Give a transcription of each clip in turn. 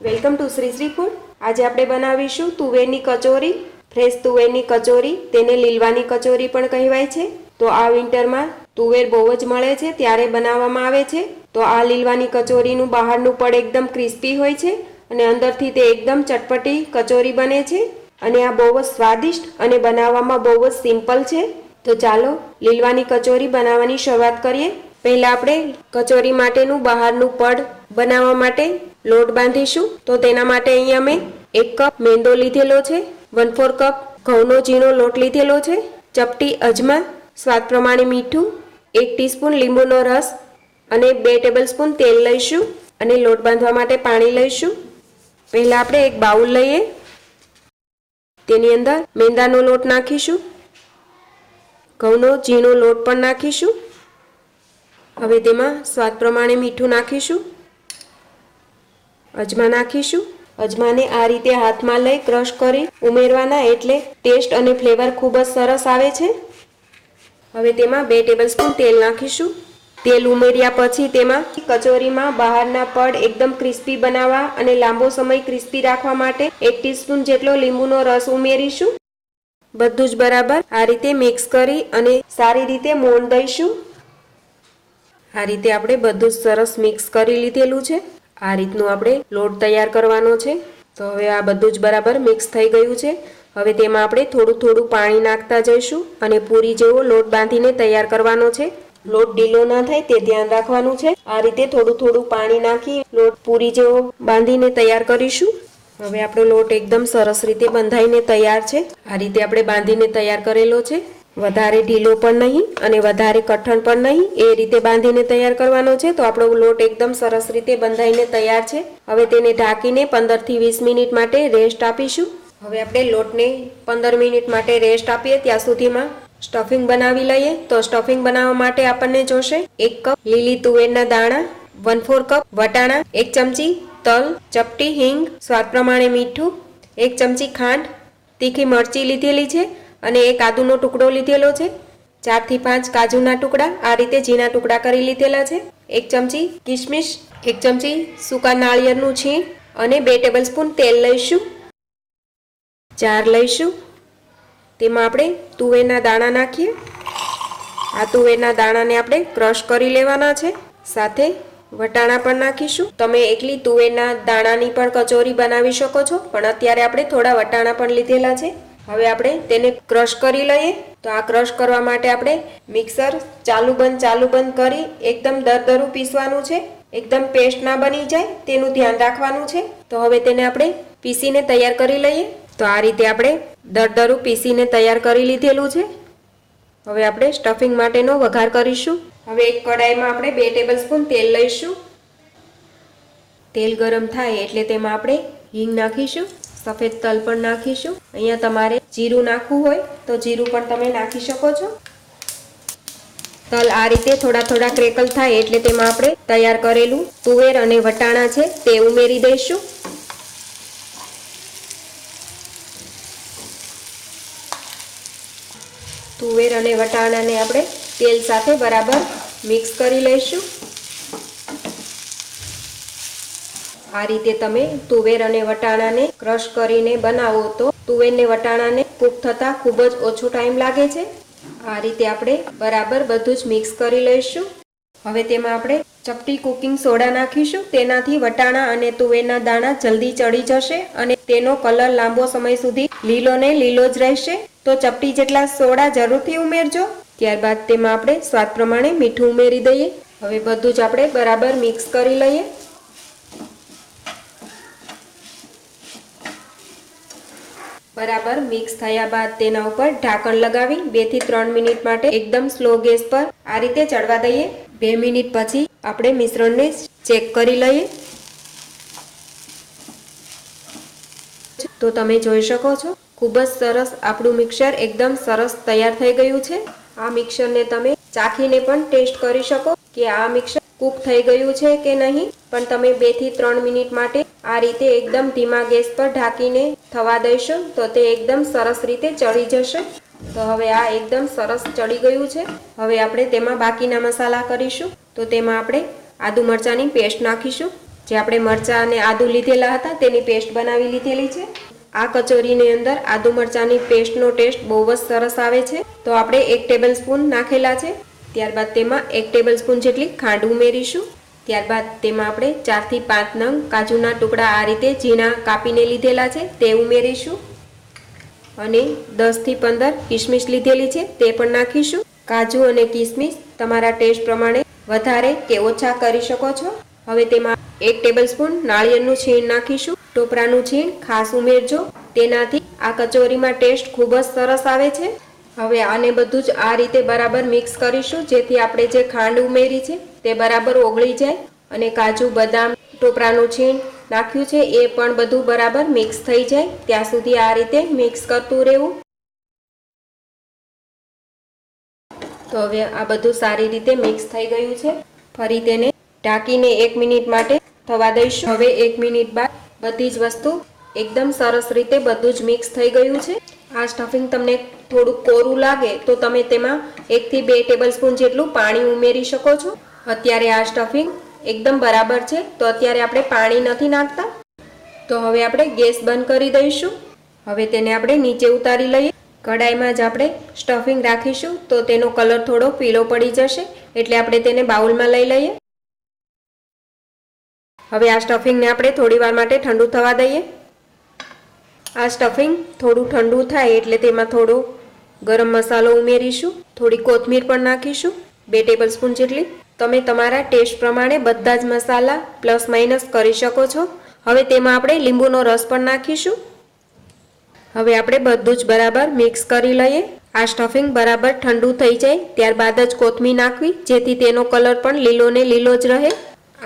Welcome to Shri Shri food. આજે આપણે બનાવીશું તુવેરની કચોરી, ફ્રેશ તુવેરની કચોરી, તેને લીલવાની કચોરી પણ કહેવાય છે. તો આ વિન્ટરમાં તુવેર બહુ જ મળે છે, ત્યારે બનાવવામાં આવે છે. તો આ લીલવાની કચોરીનું બહારનું પડ એકદમ ક્રિસ્પી હોય છે અને અંદરથી તે એકદમ ચટપટી કચોરી બને છે. અને આ બહુ જ સ્વાદિષ્ટ અને બનાવવામાં બહુ જ સિમ્પલ છે. તો ચાલો લીલવાની કચોરી બનાવવાની શરૂઆત કરીએ. પહેલાં આપણે કચોરી માટેનું બહારનું પડ બનાવવા માટે લોટ બાંધીશું. તો તેના માટે અહીંયા મેં એક કપ મેંદો લીધેલો છે વન ફોર કપ ઘઉંનો ઝીણો લોટ લીધેલો છે, ચપટી અજમા, સ્વાદ પ્રમાણે મીઠું, એક ટીસ્પૂન લીંબુનો રસ અને બે ટેબલ સ્પૂન તેલ લઈશું અને લોટ બાંધવા માટે પાણી લઈશું. પહેલાં આપણે એક બાઉલ લઈએ. તેની અંદર મેંદાનો લોટ નાખીશું. ઘઉંનો ઝીણો લોટ પણ નાખીશું. હવે તેમાં સ્વાદ પ્રમાણે મીઠું નાખીશું. અજમા નાખીશું. અજમાને આ રીતે હાથમાં લઈ ક્રશ કરી ઉમેરવાના એટલે ટેસ્ટ અને ફ્લેવર ખૂબ જ સરસ આવે છે. હવે તેમાં બે ટેબલ સ્પૂન તેલ નાખીશું. તેલ ઉમેર્યા પછી તેમાં કચોરીમાં બહારના પડ એકદમ ક્રિસ્પી બનાવવા અને લાંબો સમય ક્રિસ્પી રાખવા માટે એક ટીસ્પૂન જેટલો લીંબુનો રસ ઉમેરીશું. બધું જ બરાબર આ રીતે મિક્સ કરી અને સારી રીતે મોણ દઈશું. આ રીતે આપણે બધું સરસ મિક્સ કરી લીધેલું છે. આ રીતનું આપણે લોટ તૈયાર કરવાનો છે. તો હવે આ બધું જ બરાબર મિક્સ થઈ ગયું છે. હવે તેમાં આપણે થોડું થોડું પાણી નાખતા જઈશું અને પૂરી જેવો લોટ બાંધીને તૈયાર કરવાનો છે. લોટ ઢીલો ના થાય તે ધ્યાન રાખવાનું છે. આ રીતે થોડું થોડું પાણી નાખી લોટ પૂરી જેવો બાંધીને તૈયાર કરીશું. હવે આપણો લોટ એકદમ સરસ રીતે બંધાઈને તૈયાર છે. આ રીતે આપણે બાંધીને તૈયાર કરેલો છે. વધારે ઢીલો પણ નહીં અને વધારે કઠણ પણ નહીં. એ રીતે બાંધીને તૈયાર કરવાનો છે. તો આપણો લોટ એકદમ સરસ રીતે બંધાઈને તૈયાર છે. હવે તેને ઢાંકીને પંદરથી વીસ મિનિટ માટે રેસ્ટ આપીશું. હવે આપણે લોટને પંદર મિનિટ માટે રેસ્ટ આપીએ. ત્યાં સુધીમાં સ્ટફિંગ બનાવી લઈએ. તો સ્ટફિંગ બનાવવા માટે આપણને જોશે એક કપ લીલી તુવેરના દાણા, વન ફોર કપ વટાણા, એક ચમચી તલ, ચપટી, હિંગ, સ્વાદ પ્રમાણે મીઠું, એક ચમચી ખાંડ, તીખી મરચી લીધેલી છે. અને એક આદુનો ટુકડો લીધેલો છે. ચારથી પાંચ કાજુના ટુકડા આ રીતે ઝીણા ટુકડા કરી લીધેલા છે. એક ચમચી કિશમિશ એક ચમચી સૂકા નાળિયેરનું છીણ અને બે ટેબલ સ્પૂન તેલ લઈશું. ચાર લઈશું. તેમાં આપણે તુવેરના દાણા નાખીએ. આ તુવેરના દાણાને આપણે ક્રશ કરી લેવાના છે. સાથે વટાણા પણ નાખીશું. તમે એકલી તુવેરના દાણાની પણ કચોરી બનાવી શકો છો, પણ અત્યારે આપણે થોડા વટાણા પણ લીધેલા છે. હવે આપણે તેને ક્રશ કરી લઈએ. તો આ ક્રશ કરવા માટે આપણે મિક્સર ચાલુ બંધ ચાલુ બંધ કરી એકદમ દરદરું પીસવાનું છે. એકદમ પેસ્ટ ના બની જાય તેનું ધ્યાન રાખવાનું છે. તો હવે તેને આપણે પીસીને તૈયાર કરી લઈએ. તો આ રીતે આપણે દરદરું પીસીને તૈયાર કરી લીધેલું છે. હવે આપણે સ્ટફિંગ માટેનો વઘાર કરીશું. હવે એક કડાઈમાં આપણે બે ટેબલ સ્પૂન તેલ લઈશું. તેલ ગરમ થાય એટલે તેમાં આપણે હિંગ નાખીશું. સફેદ તલ પણ નાખીશું. અહીંયા તમારે જીરું નાખવું હોય તો જીરું પણ તમે નાખી શકો છો. તલ આ રીતે થોડા થોડા ક્રેકલ થાય એટલે તેમાં આપણે તૈયાર કરેલું તુવેર અને વટાણા છે તે ઉમેરી દઈશું. તુવેર અને વટાણાને આપણે તેલ સાથે બરાબર મિક્સ કરી લઈશું. આ રીતે તમે તુવેર અને વટાણાને ક્રશ કરીને બનાવો તો તુવેર ને વટાણાને કૂક થતાં ખૂબ જ ઓછો ટાઈમ લાગે છે. આ રીતે આપણે બરાબર બધું જ મિક્સ કરી લઈશું. હવે તેમાં આપણે ચપટી કુકિંગ સોડા નાખીશું. તેનાથી વટાણા અને તુવેરના દાણા જલ્દી ચડી જશે અને તેનો કલર લાંબો સમય સુધી લીલો ને લીલો જ રહેશે. તો ચપટી જેટલા સોડા જરૂરથી ઉમેરજો. ત્યારબાદ તેમાં આપણે સ્વાદ પ્રમાણે મીઠું ઉમેરી દઈએ. હવે બધું જ આપણે બરાબર મિક્સ કરી લઈએ. બરાબર મિક્સ થયા બાદ તેના ઉપર ઢાંકણ લગાવી બેથી ત્રણ મિનિટ માટે એકદમ સ્લો ગેસ પર આ રીતે ચડવા દઈએ. બે મિનિટ પછી આપણે મિશ્રણને ચેક કરી લઈએ. તો તમે જોઈ શકો છો, ખૂબ જ સરસ આપણું મિક્સર એકદમ સરસ તૈયાર થઈ ગયું છે. આ મિક્સરને તમે ચાખીને પણ ટેસ્ટ કરી શકો કે આ મિક્સર કૂક થઈ ગયું છે કે નહીં. પણ તમે બેથી ત્રણ મિનિટ માટે આ રીતે એકદમ ધીમા ગેસ પર ઢાંકીને થવા દઈશો તો તે એકદમ સરસ રીતે ચડી જશે. તો હવે આ એકદમ સરસ ચડી ગયું છે. હવે આપણે તેમાં બાકીના મસાલા કરીશું. તો તેમાં આપણે આદુ મરચાંની પેસ્ટ નાખીશું. જે આપણે મરચાં અને આદુ લીધેલા હતા તેની પેસ્ટ બનાવી લીધેલી છે. આ કચોરીની અંદર આદુ મરચાંની પેસ્ટનો ટેસ્ટ બહુ જ સરસ આવે છે. તો આપણે એક ટેબલ સ્પૂન નાખેલા છે. ત્યારબાદ તેમાં એક ટેબલ સ્પૂન જેટલી ખાંડ ઉમેરીશું. ત્યારબાદ તેમાં આપણે ચારથી પાંચ નંગ કાજુના ટુકડા આ રીતે ઝીણા કાપીને લીધેલા છે, તે ઉમેરીશું. અને દસથી પંદર કિસમિસ લીધેલી છે, તે પણ નાખીશું. કાજુ અને કિસમિસ તમારા ટેસ્ટ પ્રમાણે વધારે કે ઓછા કરી શકો છો. હવે તેમાં એક ટેબલ સ્પૂન નાળિયેરનું છીણ નાખીશું. ટોપરાનું છીણ ખાસ ઉમેરજો. તેનાથી આ કચોરીમાં ટેસ્ટ ખૂબ જ સરસ આવે છે. હવે આને બધું જ આ રીતે બરાબર મિક્સ કરીશું. જેથી આપણે જે ખાંડ ઉમેરી છે તે બરાબર ઓગળી જાય અને કાજુ, બદામ, ટોપરાનું છીણ નાખ્યું છે એ પણ બધું બરાબર મિક્સ થઈ જાય. ત્યાં સુધી આ રીતે મિક્સ કરતું રહેવું. તો હવે આ બધું સારી રીતે મિક્સ થઈ ગયું છે. ફરી તેને ઢાંકીને એક મિનિટ માટે થવા દઈશું. હવે એક મિનિટ બાદ બધી જ વસ્તુ એકદમ સરસ રીતે બધું જ મિક્સ થઈ ગયું છે. આ સ્ટફિંગ તમને થોડુંક કોરું લાગે તો તમે તેમાં એકથી બે ટેબલ સ્પૂન જેટલું પાણી ઉમેરી શકો છો. અત્યારે આ સ્ટફિંગ એકદમ બરાબર છે, તો અત્યારે આપણે પાણી નથી નાખતા. તો હવે આપણે ગેસ બંધ કરી દઈશું. હવે તેને આપણે નીચે ઉતારી લઈએ. કડાઈમાં જ આપણે સ્ટફિંગ રાખીશું, તો તેનો કલર થોડો પીળો પડી જશે, એટલે આપણે તેને બાઉલમાં લઈ લઈએ. હવે આ સ્ટફિંગને આપણે થોડી વાર માટે ઠંડુ થવા દઈએ. આ સ્ટફિંગ થોડું ઠંડુ થાય એટલે તેમાં થોડો ગરમ મસાલો ઉમેરીશું, થોડી કોથમીર પણ નાખીશું, બે ટેબલ સ્પૂન જેટલી. તમે તમારા ટેસ્ટ પ્રમાણે બધા જ મસાલા પ્લસ માઇનસ કરી શકો છો. હવે તેમાં આપણે લીંબુનો રસ પણ નાખીશું. હવે આપણે બધું જ બરાબર મિક્સ કરી લઈએ. આ સ્ટફિંગ બરાબર ઠંડુ થઈ જાય, ત્યારબાદ જ કોથમીર નાખવી, જેથી તેનો કલર પણ લીલો ને લીલો જ રહે.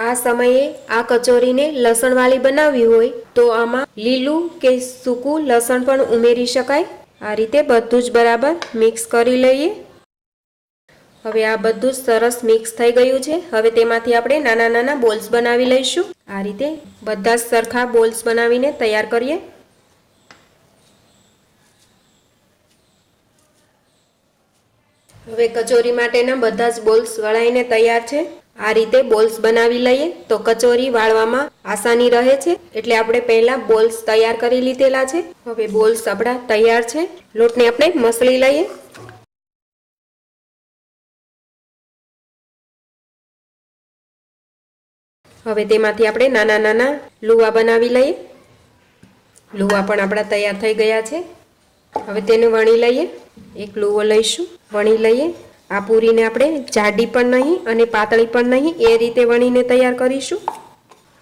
આ સમયે આ કચોરીને લસણવાળી બનાવવી હોય, તો આમાં લીલું કે સૂકું લસણ પણ ઉમેરી શકાય. આ રીતે બધું જ બરાબર મિક્સ કરી લઈએ. હવે આ બધું જ સરસ મિક્સ થઈ ગયું છે. હવે તેમાંથી આપણે નાના નાના બોલ્સ બનાવી લઈશું. આ રીતે બધા જ સરખા બોલ્સ બનાવીને તૈયાર કરીએ. હવે કચોરી માટેના બધા જ બોલ્સ વળાઈને તૈયાર છે. આ રીતે બોલ્સ બનાવી લઈએ તો કચોરી વાળવામાં આસાની રહે છે. એટલે આપણે પહેલા બોલ્સ તૈયાર કરી લીધેલા છે. હવે બોલ્સ આપણા તૈયાર છે. લોટને આપણે મસળી લઈએ. હવે તેમાંથી આપણે નાના નાના લુવા બનાવી લઈએ. લુવા પણ આપણા તૈયાર થઈ ગયા છે. હવે તેને વણી લઈએ. એક લુવો લઈશું. વણી લઈએ. આ પૂરીને આપણે જાડી પણ નહીં અને પાતળી પણ નહીં એ રીતે વણીને તૈયાર કરીશું.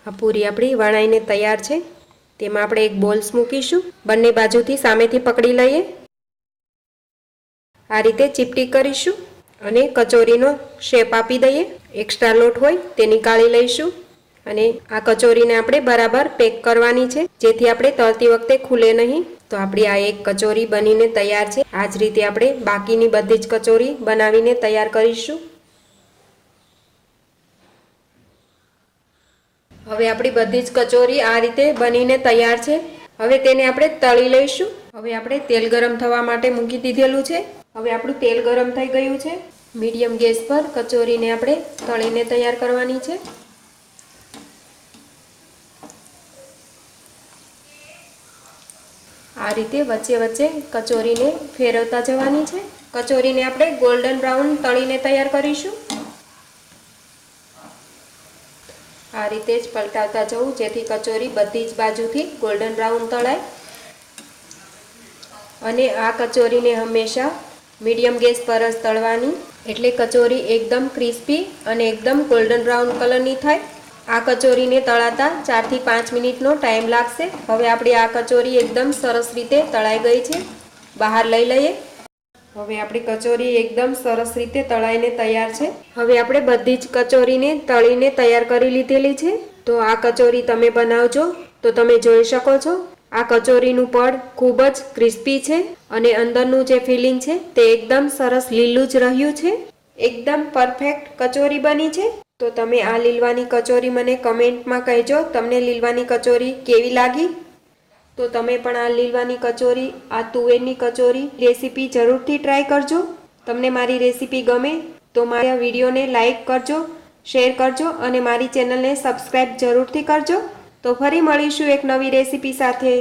આ પૂરી આપણી વણાઈને તૈયાર છે. તેમાં આપણે એક બોલ્સ મૂકીશું. બંને બાજુથી સામેથી પકડી લઈએ. આ રીતે ચીપટી કરીશું અને કચોરીનો શેપ આપી દઈએ. એક્સ્ટ્રા લોટ હોય તે નીકાળી લઈશું અને આ કચોરીને આપણે બરાબર પેક કરવાની છે. જેથી આપણે તળતી વખતે ખુલે નહીં. તો આપણી આ એક કચોરી બનીને તૈયાર છે. આ જ રીતે આપણે બાકીની બધી જ કચોરી બનાવીને તૈયાર કરીશું. હવે આપણી બધી જ કચોરી આ રીતે બનીને તૈયાર છે. હવે તેને આપણે તળી લઈશું. હવે આપણે તેલ ગરમ થવા માટે મૂકી દીધેલું છે. હવે આપણું તેલ ગરમ થઈ ગયું છે. મીડિયમ ગેસ પર કચોરીને આપણે તળીને તૈયાર કરવાની છે. આ રીતે વચ્ચે વચ્ચે કચોરીને ફેરવતા જવાની છે. કચોરીને આપણે ગોલ્ડન બ્રાઉન તળીને તૈયાર કરીશું. આ રીતે જ પલટાવતા જવું, જેથી કચોરી બધી જ બાજુથી ગોલ્ડન બ્રાઉન તળાય. અને આ કચોરીને હંમેશા મીડિયમ ગેસ પર જ તળવાની. એટલે કચોરી એકદમ ક્રિસ્પી અને એકદમ ગોલ્ડન બ્રાઉન કલરની થાય. આ કચોરીને તળાતા ચારથી પાંચ મિનિટનો ટાઈમ લાગશે. હવે આપણી આ કચોરી એકદમ સરસ રીતે તળાઈ ગઈ છે. બહાર લઈ લઈએ. હવે આપણી કચોરી એકદમ સરસ રીતે તળાઈને તૈયાર છે. હવે આપણે બધી જ કચોરીને તળીને તૈયાર કરી લીધેલી છે. તો આ કચોરી તમે બનાવજો. તો તમે જોઈ શકો છો. આ કચોરીનું પડ ખૂબ જ ક્રિસ્પી છે અને અંદરનું જે ફિલિંગ છે તે એકદમ સરસ લીલું જ રહ્યું છે. એકદમ પરફેક્ટ કચોરી બની છે. તો તમે આ લીલવાની કચોરી મને કમેન્ટમાં કહેજો. તમને લીલવાની કચોરી કેવી લાગી? તો તમે પણ આ લીલવાની કચોરી, આ તુવેરની કચોરી રેસીપી જરૂરથી ટ્રાય કરજો. તમને મારી રેસીપી ગમે તો મારા વિડીયોને લાઈક કરજો, શેર કરજો અને મારી ચેનલને સબસ્ક્રાઈબ જરૂરથી કરજો. તો ફરી મળીશું એક નવી રેસીપી સાથે.